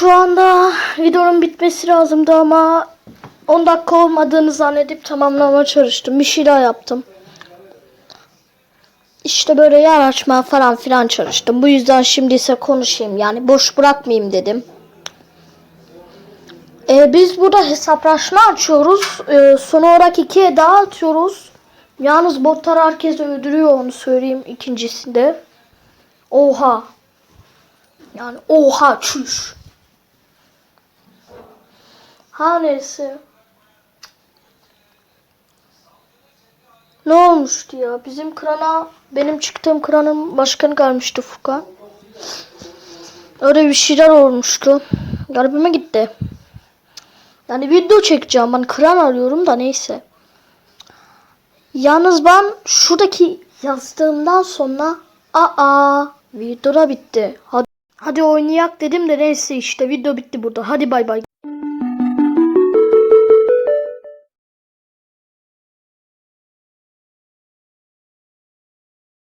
şu anda videonun bitmesi lazımdı ama 10 dakika olmadığını zannedip tamamlamaya çalıştım. Bir şey daha yaptım. İşte böyle yer açma falan filan çalıştım. Bu yüzden şimdi ise konuşayım yani boş bırakmayayım dedim. Ee, biz burada hesaplaşma açıyoruz. Ee, son olarak ikiye daha atıyoruz. Yalnız botlar herkes öldürüyor onu söyleyeyim ikincisinde. Oha. Yani oha çüş. Ha neyse. Ne olmuştu ya? Bizim krana benim çıktığım kranın başkanı gelmişti Furkan. Öyle bir şeyler olmuştu. Garibime gitti. Yani video çekeceğim. Ben kran arıyorum da neyse. Yalnız ben şuradaki yazdığımdan sonra aa video bitti. Hadi, hadi oynayak dedim de neyse işte video bitti burada. Hadi bay bay.